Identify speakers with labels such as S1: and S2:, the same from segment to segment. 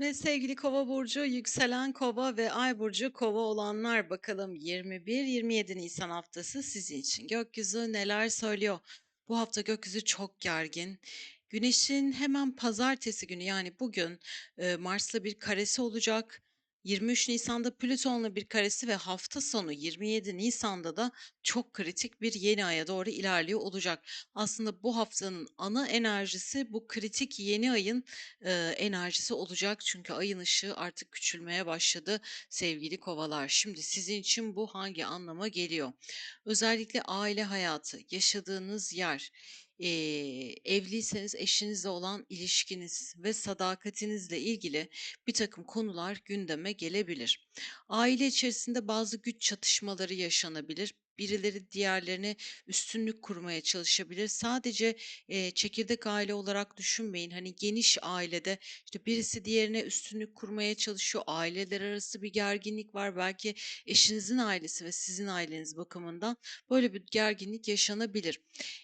S1: Ve sevgili Kova burcu, yükselen Kova ve Ay burcu Kova olanlar bakalım 21-27 Nisan haftası sizin için gökyüzü neler söylüyor? Bu hafta gökyüzü çok gergin. Güneşin hemen pazartesi günü yani bugün Mars'la bir karesi olacak. 23 Nisan'da Plüton'la bir karesi ve hafta sonu 27 Nisan'da da çok kritik bir yeni aya doğru ilerliyor olacak. Aslında bu haftanın ana enerjisi bu kritik yeni ayın e, enerjisi olacak. Çünkü ayın ışığı artık küçülmeye başladı sevgili kovalar. Şimdi sizin için bu hangi anlama geliyor? Özellikle aile hayatı, yaşadığınız yer, eee, evliyseniz eşinizle olan ilişkiniz ve sadakatinizle ilgili bir takım konular gündeme gelebilir. Aile içerisinde bazı güç çatışmaları yaşanabilir. Birileri diğerlerine üstünlük kurmaya çalışabilir. Sadece eee, çekirdek aile olarak düşünmeyin. Hani geniş ailede işte birisi diğerine üstünlük kurmaya çalışıyor. Aileler arası bir gerginlik var. Belki eşinizin ailesi ve sizin aileniz bakımından böyle bir gerginlik yaşanabilir.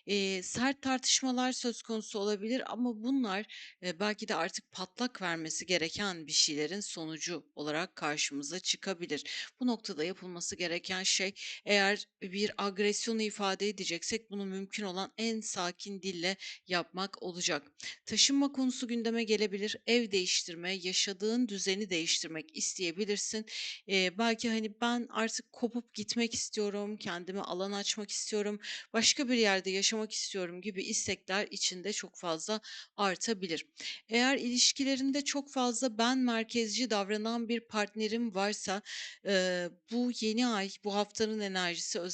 S1: Eee, sert tartışmalar söz konusu olabilir ama bunlar e, belki de artık patlak vermesi gereken bir şeylerin sonucu olarak karşımıza çıkabilir. Bu noktada yapılması gereken şey eğer bir agresyonu ifade edeceksek bunu mümkün olan en sakin dille yapmak olacak. Taşınma konusu gündeme gelebilir. Ev değiştirme, yaşadığın düzeni değiştirmek isteyebilirsin. Eee, belki hani ben artık kopup gitmek istiyorum, kendime alan açmak istiyorum, başka bir yerde yaşamak istiyorum gibi istekler içinde çok fazla artabilir. Eğer ilişkilerinde çok fazla ben merkezci davranan bir partnerim varsa eee, bu yeni ay, bu haftanın enerjisi özellikle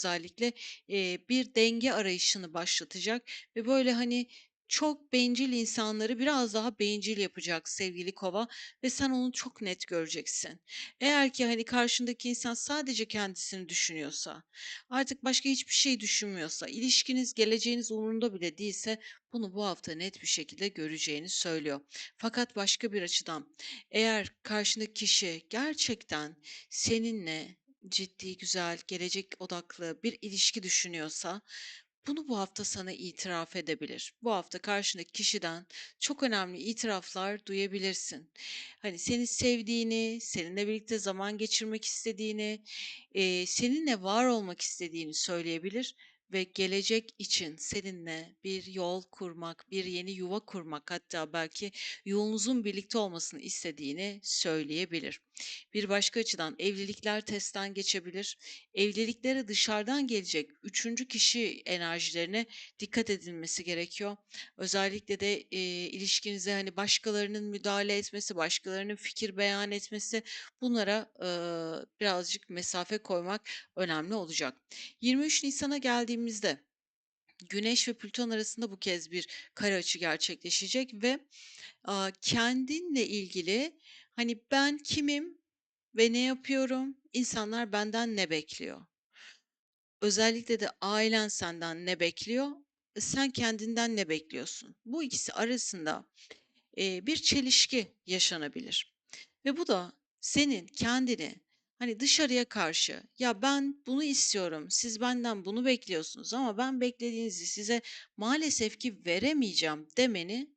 S1: eee, bir denge arayışını başlatacak ve böyle hani çok bencil insanları biraz daha bencil yapacak sevgili Kova ve sen onu çok net göreceksin. Eğer ki hani karşındaki insan sadece kendisini düşünüyorsa, artık başka hiçbir şey düşünmüyorsa, ilişkiniz, geleceğiniz umurunda bile değilse bunu bu hafta net bir şekilde göreceğini söylüyor. Fakat başka bir açıdan eğer karşındaki kişi gerçekten seninle ciddi, güzel, gelecek odaklı bir ilişki düşünüyorsa bunu bu hafta sana itiraf edebilir. Bu hafta karşındaki kişiden çok önemli itiraflar duyabilirsin. Hani seni sevdiğini, seninle birlikte zaman geçirmek istediğini, eee, seninle var olmak istediğini söyleyebilir ve gelecek için seninle bir yol kurmak, bir yeni yuva kurmak, hatta belki yolunuzun birlikte olmasını istediğini söyleyebilir. Bir başka açıdan evlilikler testten geçebilir. Evliliklere dışarıdan gelecek üçüncü kişi enerjilerine dikkat edilmesi gerekiyor. Özellikle de e, ilişkinize hani başkalarının müdahale etmesi, başkalarının fikir beyan etmesi bunlara e, birazcık mesafe koymak önemli olacak. 23 Nisan'a geldiğimizde Güneş ve Plüton arasında bu kez bir kare açı gerçekleşecek ve a, kendinle ilgili hani ben kimim ve ne yapıyorum, insanlar benden ne bekliyor? Özellikle de ailen senden ne bekliyor, sen kendinden ne bekliyorsun? Bu ikisi arasında eee, bir çelişki yaşanabilir. Ve bu da senin kendini hani dışarıya karşı ya ben bunu istiyorum, siz benden bunu bekliyorsunuz ama ben beklediğinizi size maalesef ki veremeyeceğim. demeni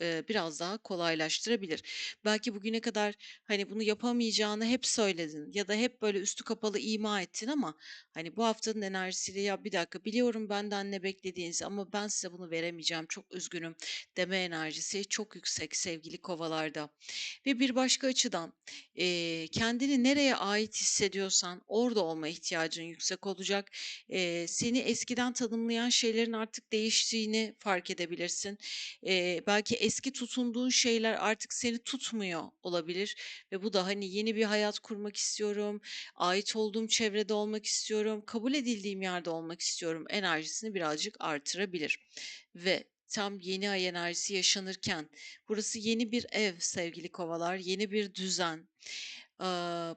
S1: biraz daha kolaylaştırabilir. Belki bugüne kadar hani bunu yapamayacağını hep söyledin ya da hep böyle üstü kapalı ima ettin ama hani bu haftanın enerjisiyle ya bir dakika biliyorum benden ne beklediğinizi ama ben size bunu veremeyeceğim çok üzgünüm deme enerjisi çok yüksek sevgili kovalarda. Ve bir başka açıdan kendini nereye ait hissediyorsan orada olma ihtiyacın yüksek olacak. Seni eskiden tanımlayan şeylerin artık değiştiğini fark edebilirsin. Belki eski tutunduğun şeyler artık seni tutmuyor olabilir ve bu da hani yeni bir hayat kurmak istiyorum, ait olduğum çevrede olmak istiyorum, kabul edildiğim yerde olmak istiyorum enerjisini birazcık artırabilir. Ve tam yeni ay enerjisi yaşanırken burası yeni bir ev sevgili kovalar, yeni bir düzen,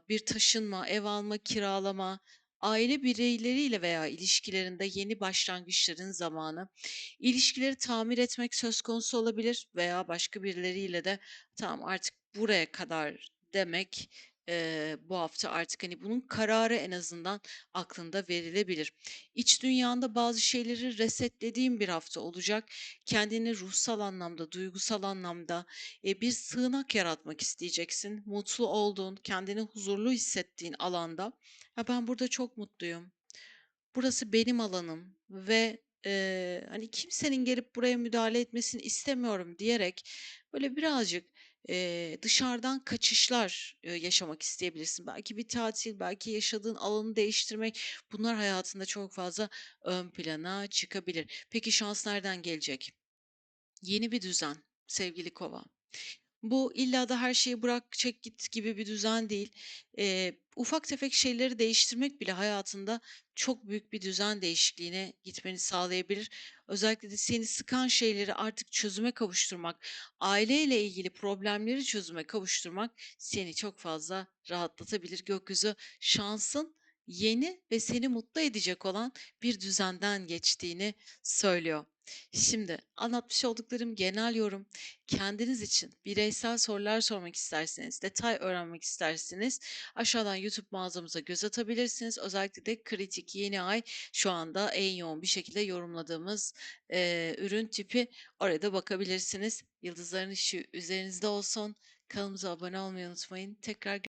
S1: bir taşınma, ev alma, kiralama, aile bireyleriyle veya ilişkilerinde yeni başlangıçların zamanı. İlişkileri tamir etmek söz konusu olabilir veya başka birileriyle de tamam artık buraya kadar demek eee, bu hafta artık, hani, bunun kararı en azından aklında verilebilir. İç dünyanda bazı şeyleri resetlediğin bir hafta olacak. Kendine ruhsal anlamda, duygusal anlamda, eee, bir sığınak yaratmak isteyeceksin. Mutlu olduğun, kendini huzurlu hissettiğin alanda, "Ya, ben burada çok mutluyum, burası benim alanım ve, eee, hani, kimsenin gelip buraya müdahale etmesini istemiyorum." diyerek böyle birazcık, eee, dışarıdan kaçışlar, eee, yaşamak isteyebilirsin. Belki bir tatil, belki yaşadığın alanı değiştirmek, bunlar hayatında çok fazla ön plana çıkabilir. Peki şans nereden gelecek? Yeni bir düzen sevgili Kova. Bu illa da her şeyi bırak, çek git gibi bir düzen değil. Eee, ufak tefek şeyleri değiştirmek bile hayatında çok büyük bir düzen değişikliğine gitmeni sağlayabilir. Özellikle de seni sıkan şeyleri artık çözüme kavuşturmak, aileyle ilgili problemleri çözüme kavuşturmak seni çok fazla rahatlatabilir. Gökyüzü şansın yeni ve seni mutlu edecek olan bir düzenden geçtiğini söylüyor. Şimdi anlatmış olduklarım genel yorum. Kendiniz için bireysel sorular sormak isterseniz, detay öğrenmek isterseniz aşağıdan YouTube mağazamıza göz atabilirsiniz. Özellikle de kritik yeni ay şu anda en yoğun bir şekilde yorumladığımız eee, ürün tipi. Oraya da bakabilirsiniz. Yıldızların ışığı üzerinizde olsun. Kanalımıza abone olmayı unutmayın. Tekrar